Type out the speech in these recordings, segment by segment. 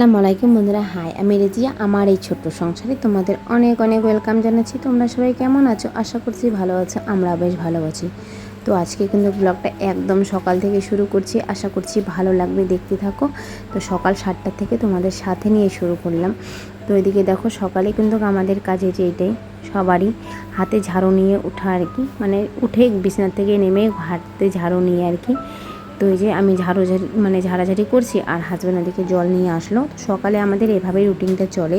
আসসালামু আলাইকুম বন্ধুরা, হাই, আমি রেজিয়া। আমার এই ছোট্ট সংসারে তোমাদের অনেক অনেক ওয়েলকাম জানাচ্ছি। তোমরা সবাই কেমন আছো? আশা করছি ভালো আছো, আমরা বেশ ভালো আছি। তো আজকে কিন্তু ব্লগটা একদম সকাল থেকে শুরু করছি। আশা করছি ভালো লাগবে, দেখতে থাকো। তো সকাল সাতটা থেকে তোমাদের সাথে নিয়ে শুরু করলাম। তো এদিকে দেখো, সকালে কিন্তু আমাদের কাজে যে এটাই, সবারই হাতে ঝাড়ু নিয়ে ওঠা আর কি। মানে উঠে বিছানা থেকে নেমে হাতে ঝাড়ু নিয়ে আর কি। তো এই যে আমি ঝাড়ু ঝাড়ি মানে ঝাড়াঝাড়ি করছি আর হাজব্যান্ড ওদিকে জল নিয়ে আসলো। তো সকালে আমাদের এভাবেই রুটিনটা চলে।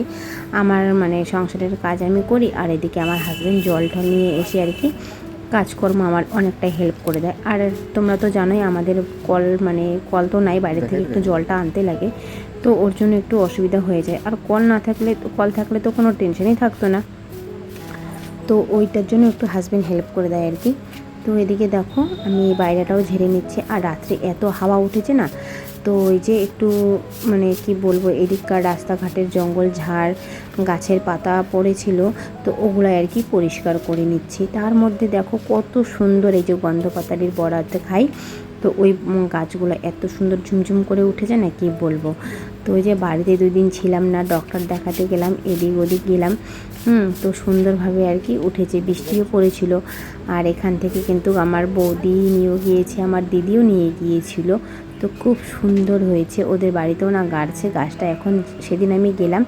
আমার মানে সংসারের কাজ আমি করি আর এদিকে আমার হাজব্যান্ড জল টল নিয়ে এসে আর কি কাজকর্ম আমার অনেকটাই হেল্প করে দেয়। আর তোমরা তো জানোই আমাদের কল মানে কল তো নাই বাইরে থেকে একটু জলটা আনতে লাগে। তো ওর জন্য একটু অসুবিধা হয়ে যায়। আর কল না থাকলে কল থাকলে তো কোনো টেনশনই থাকতো না। তো ওইটার জন্য একটু হাজব্যান্ড হেল্প করে দেয় আর কি। তো এদিকে দেখো, আমি বাইরেটাও ঝেড়ে নিচ্ছি। আর রাত্রে এত হাওয়া উঠেছে না, তো ওই যে একটু মানে কি বলব, এদিককার রাস্তাঘাটের জঙ্গল, ঝাড়, গাছের পাতা পড়েছিল, তো ওগুলো আর কি পরিষ্কার করে নিচ্ছি। তার মধ্যে দেখো কত সুন্দর এই যে গন্ধ বরাদ্দ খাই। তো ওই গাছগুলো এত সুন্দর ঝুমঝুম করে উঠেছে না, কি বলব? তো ওই যে বাড়িতে দুই দিন ছিলাম না ডক্টর দেখাতে গেলাম, এদিক ওদিক গেলাম, হুম, তো সুন্দরভাবে আর কি উঠেছে, বৃষ্টিও পড়েছিল। আর এখান থেকে কিন্তু আমার বৌদি নিয়েও গিয়েছে, আমার দিদিও নিয়ে গিয়েছিল। তো খুব সুন্দর হয়েছে, ওদের বাড়িতেও না গাড়ছে, গাছটা এখন সেদিন আমি গেলাম,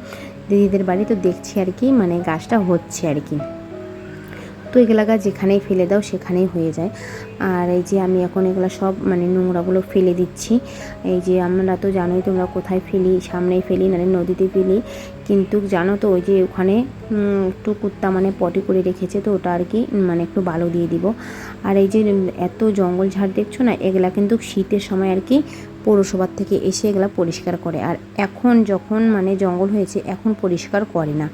দিদিদের বাড়ি তো দেখছি আর কি মানে গাছটা হচ্ছে আর কি। তো এগুলা যেখানেই ফেলে দাও সেখানেই হয়ে যায়। আর এই যে আমি এখন এগুলো সব মানে নোংরাগুলো ফেলে দিচ্ছি। এই যে আমরা তো জানোই তোমরা কোথায় ফেলি, সামনেই ফেলি নাহলে নদীতে ফেলি। কিন্তু জানো তো ওই যে ওখানে একটু কুত্তা মানে পটি করে রেখেছে তো ওটা আর কি মানে একটু বালু দিয়ে দিব। আর এই যে এত জঙ্গল ঝাড় দেখছ না, এগুলা কিন্তু শীতের সময় আর কি পৌরসভার থেকে এসে এগুলা পরিষ্কার করে। আর এখন যখন মানে জঙ্গল হয়েছে, এখন পরিষ্কার করে না।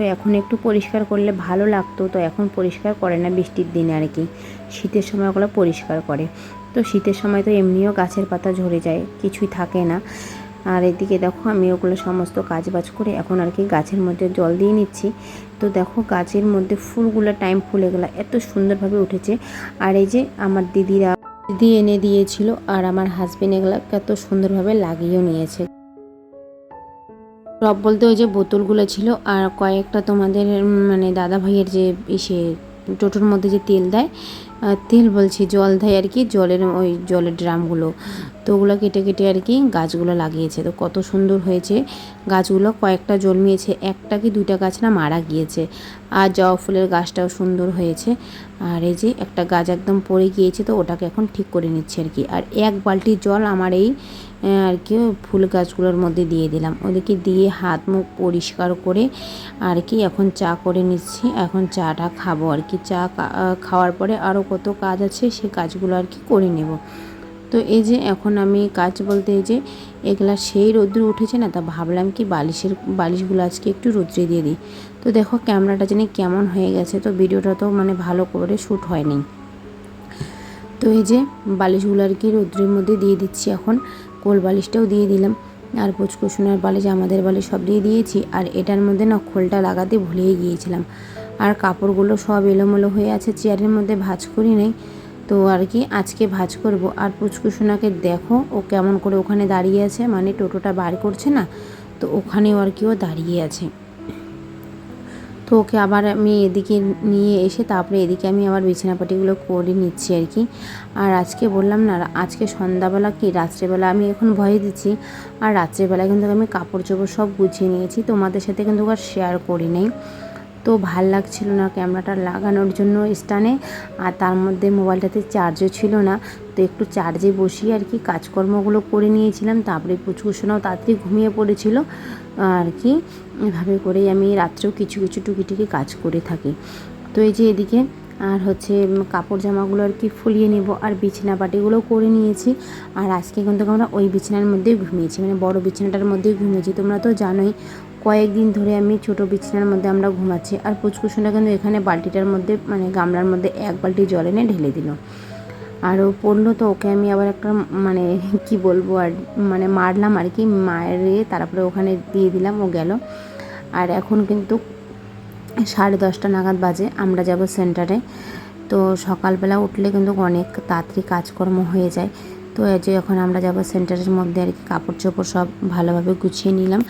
তো এখন একটু পরিষ্কার করলে ভালো লাগতো। তো এখন পরিষ্কার করে না বৃষ্টির দিনে আর কি। শীতের সময় ওগুলো পরিষ্কার করে। তো শীতের সময় তো এমনিও গাছের পাতা ঝরে যায়, কিছুই থাকে না। আর এদিকে দেখো আমি ওগুলো সমস্ত কাজ বাজ করে এখন আর কি গাছের মধ্যে জল দিয়ে নিচ্ছি। তো দেখো গাছের মধ্যে ফুলগুলো টাইম ফুলে গেলো, এত সুন্দরভাবে উঠেছে। আর এই যে আমার দিদিরা দিদি এনে দিয়েছিল, আর আমার হাজবেন্ড এগুলো এত সুন্দরভাবে লাগিয়েও নিয়েছে। টব বলতে ওই যে বোতলগুলো ছিল আর কয়েকটা তোমাদের মানে দাদা ভাইয়ের যে ইসে টোটোর মধ্যে যে তেল দেয় তেল বলছি জল দেয় আর কি, জলের ওই জলের ড্রামগুলো। তো ওগুলো কেটে কেটে আর কি গাছগুলো লাগিয়েছে। তো কত সুন্দর হয়েছে গাছগুলো। কয়েকটা জন্মিয়েছে, একটা কি দুইটা গাছ না মারা গিয়েছে। আর জবা ফুলের গাছটাও সুন্দর হয়েছে। আর এই যে একটা গাছ একদম পড়ে গিয়েছে তো ওটাকে এখন ঠিক করে নিচ্ছে আর কি। আর এক বালতি জল আমার এই আর কি ফুল গাছগুলোর মধ্যে দিয়ে দিলাম। ওদেরকে দিয়ে হাত মুখ পরিষ্কার করে আর কি এখন চা করে নিচ্ছি। এখন চাটা খাব আর কি। চা খাওয়ার পরে আরও কত কাজ আছে সে কাজগুলো আর কি করে নেব। তো এই যে এখন আমি কাজ বলতে এই যে এগুলা সেই রোদ্রে উঠেছে না, তা ভাবলাম কি বালিশের, বালিশগুলো আজকে একটু রোদ্রে দিয়ে দিই। তো দেখো ক্যামেরাটা জানি কেমন হয়ে গেছে, তো ভিডিওটা তো মানে ভালো করে শ্যুট হয়নি। তো এই যে বালিশগুলো আর কি রৌদ্রের মধ্যে দিয়ে দিচ্ছি এখন। কোল বালিশটাও দিয়ে দিলাম। আর পুচকুসোনার বালিশ, আমাদের বালিশ সব দিয়ে দিয়েছি। আর এটার মধ্যে না খোলটা লাগাতে ভুলেই গিয়েছিলাম। আর কাপড়গুলো সব এলোমেলো হয়ে আছে, চেয়ারের মধ্যে ভাঁজ করি নেই। তো আর কি আজকে ভাঁজ করব। আর পুচকুসোনাকে দেখো ও কেমন করে ওখানে দাঁড়িয়ে আছে। মানে টোটোটা বার করছে না, তো ওখানেও আর কি ও দাঁড়িয়ে আছে। তো ওকে আবার আমি এদিকে নিয়ে এসে তারপরে এদিকে আমি আবার বিছানাপাটিগুলো করে নিচ্ছি আর কি। আর আজকে বললাম না, আজকে সন্ধ্যাবেলা কি, রাত্রেবেলা আমি এখন ভয়ে দিচ্ছি। আর রাত্রেবেলা কিন্তু আমি কাপড় চোপড় সব গুছিয়ে নিয়েছি, তোমাদের সাথে কিন্তু আর শেয়ার করি নাই। তো ভালো লাগছিল না ক্যামেরাটা লাগানোর জন্য স্টানে আর তার মধ্যে মোবাইলটাতে চার্জও ছিল না। তো একটু চার্জে বসিয়ে আর কি কাজকর্মগুলো করে নিয়েছিলাম, তারপরে পুচকুসোনাও তাড়াতাড়ি ঘুমিয়ে পড়েছিল। আর কি, এভাবে করেই আমি রাত্রেও কিছু কিছু টুকিটুকি কাজ করে থাকি। তো এই যে এদিকে, আর হচ্ছে কাপড় জামাগুলো আর কি ফুলিয়ে নেব, আর বিছানা পাটিগুলোও করে নিয়েছি। আর আজকে কিন্তু আমরা ওই বিছানার মধ্যেই ঘুমিয়েছি মানে বড় বিছানাটার মধ্যেই ঘুমিয়েছি, তোমরা তো জানোই কয়েকদিন ধরে আমি ছোট বিছানার মধ্যে আমরা ঘুমাচ্ছি আর পুচকুসোনা কিন্তু এখানে বালতিটার মধ্যে মানে গামলার মধ্যে এক বালতি জল এনে ঢেলে দিল। আর ও পড়ল তো, ওকে আমি আবার একটা মানে কি বলব আর মানে মারলাম আর কি, মারে তারপরে ওখানে দিয়ে দিলাম, ও গেল। আর এখন কিন্তু সাড়ে দশটা নাগাদ বাজে, আমরা যাব সেন্টারে। তো সকালবেলা উঠলে কিন্তু অনেক তাড়াতাড়ি কাজকর্ম হয়ে যায়। তো এই যে এখন আমরা যাব সেন্টারের মধ্যে আর কি কাপড় চোপড় সব ভালোভাবে গুছিয়ে নিলাম।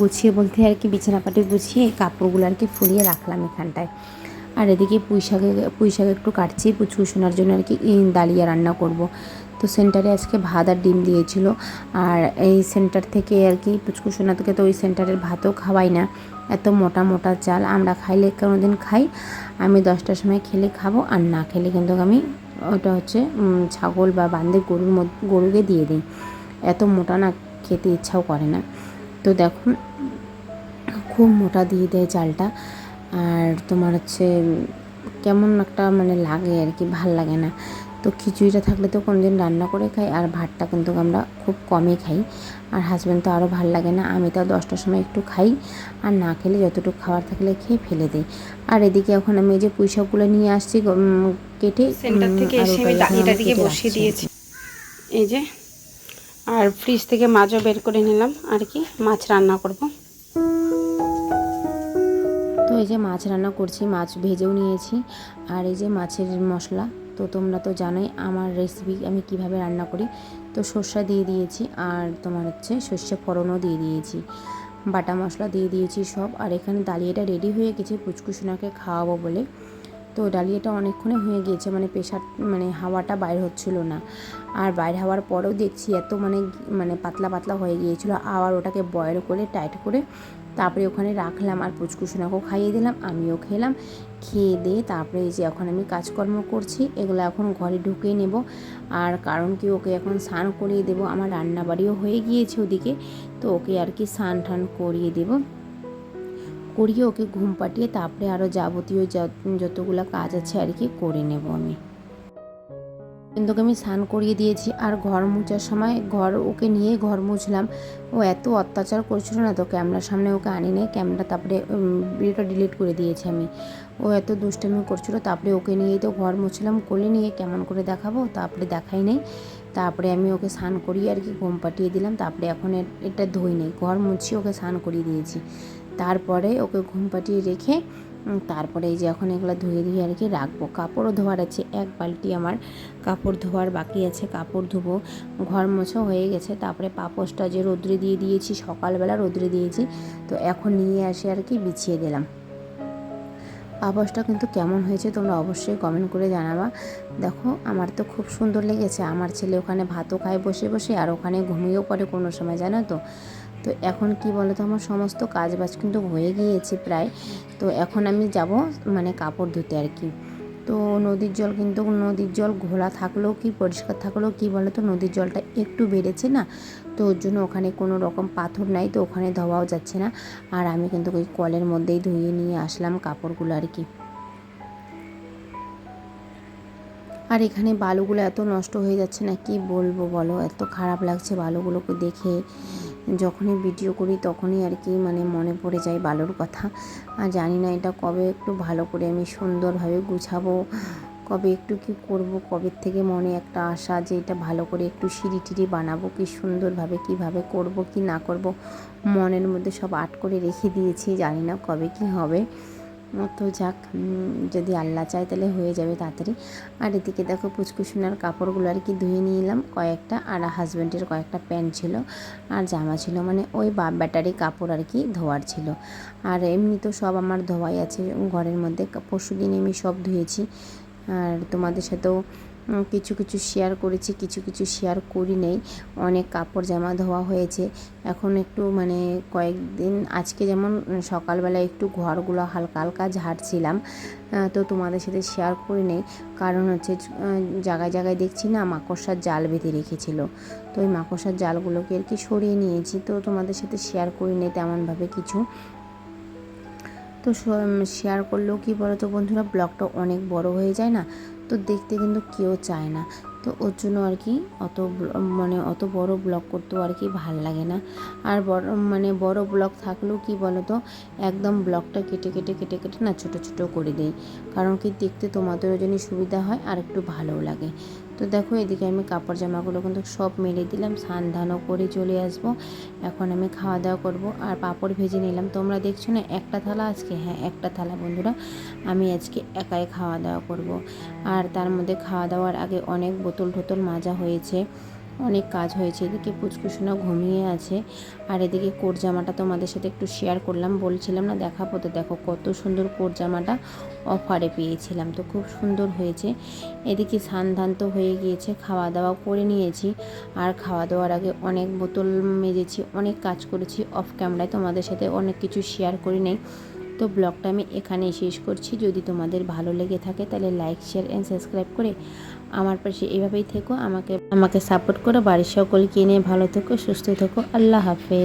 গুছিয়ে বলতে আর কি বিছানাপাটি গুছিয়ে কাপড়গুলো আর কি ফুলিয়ে রাখলাম এখানটায়। আর এদিকে পুঁই শাকে, পুঁই শাক একটু কাটছি পুচকু শোনার জন্য আর কি ই ডালিয়া রান্না করব। তো সেন্টারে আজকে ভাত আর ডিম দিয়েছিল। আর এই সেন্টার থেকে আর কি পুচকু সোনা থেকে তো ওই সেন্টারের ভাতও খাওয়াই না। এত মোটা মোটা চাল, আমরা খাইলে কোনো দিন খাই, আমি দশটার সময় খেলে খাব, আর না খেলে কিন্তু আমি ওটা হচ্ছে ছাগল বা বান্ধে গরুর গরুকে দিয়ে দিই। এত মোটা না, খেতে ইচ্ছাও করে না। তো দেখো খুব মোটা দিয়ে দেয় চালটা। আর তোমার হচ্ছে কেমন একটা মানে লাগে আর কি, ভালো লাগে না। তো খিচুড়িটা থাকলে তো কোনোদিন রান্না করে খাই আর ভাতটা কিন্তু আমরা খুব কমই খাই। আর হাজব্যান্ড তো আরও ভালো লাগে না আমি তো দশটার সময় একটু খাই। আর না খেলে যতটুকু খাবার থাকলে খেয়ে ফেলে দিই। আর এদিকে এখন আমি এই যে পুঁইশাকগুলো নিয়ে আসছি কেটে সেন্টার থেকে এসে আমি ডালিটা দিকে বসিয়ে দিয়েছি। এই যে আর ফ্রিজ থেকে মাছও বের করে নিলাম। আর কি মাছ রান্না করব। তো এই যে মাছ রান্না করছি মাছ ভেজেও নিয়েছি। আর এই যে মাছের মশলা তো তোমরা তো জানোই আমার রেসিপি আমি কীভাবে রান্না করি। তো সর্ষা দিয়ে দিয়েছি আর তোমার হচ্ছে সর্ষে ফোড়নও দিয়ে দিয়েছি। বাটা মশলা দিয়ে দিয়েছি সব আর এখানে ডালিয়াটা রেডি হয়ে গেছে পুচকুসোনাকে খাওয়াবো বলে। তো ডালিয়াটা অনেকক্ষণে হয়ে গিয়েছে মানে প্রেশার মানে হাওয়াটা বাইর হচ্ছিল না। আর বাইর হওয়ার পরেও দেখছি এত মানে মানে পাতলা পাতলা হয়ে গিয়েছিল। আবার ওটাকে বয়েল করে টাইট করে তারপরে ওখানে রাখলাম আর পুচকুসোনাকেও খাইয়ে দিলাম, আমিও খেলাম। খেয়ে দিয়ে তারপরে এই যে এখন আমি কাজকর্ম করছি, এগুলো এখন ঘরে ঢুকিয়ে নেব। আর কারণ কি, ওকে এখন স্নান করিয়ে দেবো, আমার রান্না বাড়িও হয়ে গিয়েছে ওদিকে, তো ওকে আর কি স্নান টান করিয়ে দেবো। করিয়ে ওকে ঘুম পাঠিয়ে তারপরে আরও যাবতীয় যতগুলো কাজ আছে আর কি করে নেব আমি। কিন্তু আমি স্নান করিয়ে দিয়েছি আর ঘর মুছার সময় ঘর ওকে নিয়ে ঘর মুছলাম। ও এত অত্যাচার করছিল না তো ক্যামেরার সামনে ওকে আনি নেই। ক্যামেরা তারপরে ভিডিওটা ডিলিট করে দিয়েছি আমি। ও এত দুষ্টামি করছিল, তারপরে ওকে নিয়েই তো ঘর মুছলাম, কোলে নিয়ে কেমন করে দেখাবো তারপরে দেখাই নেই। তারপরে আমি ওকে স্নান করিয়ে আর কি ঘুম পাঠিয়ে দিলাম, তারপরে এখন এটা ধুই নেই। ঘর মুছিয়ে ওকে স্নান করিয়ে দিয়েছি। তারপরে ওকে ঘুম পাঠিয়ে রেখে তারপরে এই যে এখন এগুলো ধুয়ে ধুয়ে আর কি রাখব। কাপড়ও ধোয়ার আছে, এক বালতি আমার কাপড় ধোয়ার বাকি আছে, কাপড় ধুবো। ঘর মোছা হয়ে গেছে, তারপরে পাপোশটা যে রোদ্রে দিয়ে দিয়েছি, সকালবেলা রোদ্রে দিয়েছি, তো এখন নিয়ে আসে আর কি বিছিয়ে দিলাম। পাপোশটা কিন্তু কেমন হয়েছে তোমরা অবশ্যই কমেন্ট করে জানাবা। দেখো, আমার তো খুব সুন্দর লেগেছে। আমার ছেলে ওখানে ভাতও খায় বসে বসে, আর ওখানে ঘুমিয়েও পড়ে কোনো সময়, জানো তো? তো এখন কি বলো তো আমার সমস্ত কাজ বাজ কিন্তু হয়ে গিয়েছে প্রায়। তো এখন আমি যাব মানে কাপড় ধুতে আর কি। তো নদীর জল কিন্তু নদীর জল ঘোলা থাকলেও কি পরিষ্কার থাকলেও কি বলো তো নদীর জলটা একটু বেড়েছে না? তো ওর জন্য ওখানে কোনো রকম পাথর নাই তো ওখানে ধোয়াও যাচ্ছে না। আর আমি কিন্তু ওই কলের মধ্যেই ধুয়ে নিয়ে আসলাম কাপড়গুলো আর কি। আর এখানে বালুগুলো এত নষ্ট হয়ে যাচ্ছে না কি বলব বলো? এত খারাপ লাগছে বালুগুলোকে দেখে। যখনই ভিডিও করি তখনই আর কি মানে মনে পড়ে যায় বালুর কথা। আর জানি না এটা কবে একটু ভালো করে আমি সুন্দরভাবে গুছাবো, কবে একটু কি করব, কবে থেকে মনে একটা আশা যে এটা ভালো করে একটু সিঁড়ি টিড়ি বানাবো, কি সুন্দরভাবে কীভাবে করব, কি না করব, মনের মধ্যে সব আট করে রেখে দিয়েছি, জানি না কবে কি হবে। তো যাক যদি আল্লাহ চায় তাহলে হয়ে যাবে তাড়াতাড়ি। আর এদিকে দেখো পুচকুসোনার কাপড়গুলো আর কি ধুয়ে নিয়ে এলাম কয়েকটা। আর হাজব্যান্ডের কয়েকটা প্যান্ট ছিল, আর জামা ছিল মানে ওই বাপ ব্যাটারি কাপড় আর কি ধোয়ার ছিল। আর এমনি তো সব আমার ধোয়াই আছে, ঘরের মধ্যে। পরশু দিন আমি সব ধুয়েছি। আর তোমাদের সাথেও কিছু কিছু শেয়ার করেছি, কিছু কিছু শেয়ার করি নেই। অনেক কাপড় জামা ধোয়া হয়েছে। এখন একটু মানে কয়েকদিন আজকে যেমন সকালবেলা একটু ঘরগুলো হালকা হালকা ঝাড়ছিলাম তো তোমাদের সাথে শেয়ার করি নেই। কারণ হচ্ছে জায়গায় জায়গায় দেখছি না, মাকড়সার জাল বেঁধে রেখেছিল। তো ওই মাকড়সার জালগুলোকে আর কি সরিয়ে নিয়েছি, তো তোমাদের সাথে শেয়ার করি নেই তেমনভাবে কিছু। তো শেয়ার করলেও কি বলো তো বন্ধুরা ব্লগটা অনেক বড় হয়ে যায় না? তো দেখতে কিন্তু কেউ চায় না। তো ওর জন্য আর কি অত মানে অত বড় ব্লগ করতেও আর কি ভালো লাগে না। আর বড় মানে বড় ব্লগ থাকলেও কি বলো তো একদম ব্লগটা কেটে কেটে কেটে কেটে না ছোট ছোট করে দেই কারণ কি দেখতে তোমাদেরও যেন সুবিধা হয় আর একটু ভালোও লাগে। তো দেখো, এদিকে আমি কাপড় জামাগুলো কিন্তু সব মেলে দিলাম, স্নান ধানও করে চলে আসব। এখন আমি খাওয়া দাওয়া করব আর পাঁপড় ভেজে নিলাম। তোমরা দেখছ না, একটা থালা আজকে? হ্যাঁ একটা থালা বন্ধুরা। আমি আজকে একাই খাওয়া দাওয়া করব। আর তার মধ্যে খাওয়া দাওয়ার আগে অনেক বোতল টোতল মাজা হয়েছে। অনেক কাজ হয়েছে। এদিকে পুচকুসোনা ঘুমিয়ে আছে। আর এদিকে কোট জামাটা তোমাদের সাথে একটু শেয়ার করলাম। বলছিলাম না, দেখাবো তো। দেখো কত সুন্দর কোট জামাটা অফারে পেয়েছিলাম। তো খুব সুন্দর হয়েছে। এদিকে স্নান ধান তো হয়ে গিয়েছে। খাওয়া দাওয়া করে নিয়েছি। আর খাওয়া দাওয়ার আগে অনেক বোতল মেজেছি, অনেক কাজ করেছি। অফ ক্যামেরায় তোমাদের সাথে অনেক কিছু শেয়ার করি নেই। তো ব্লগটা আমি এখানেই শেষ করছি। যদি তোমাদের ভালো লেগে থাকে তাহলে লাইক শেয়ার অ্যান্ড সাবস্ক্রাইব করে আমার পাশে এভাবেই থেকো, আমাকে আমাকে সাপোর্ট করো, বাড়ির সকলকে নিয়ে ভালো থেকো, সুস্থ থেকো। আল্লাহ হাফেজ।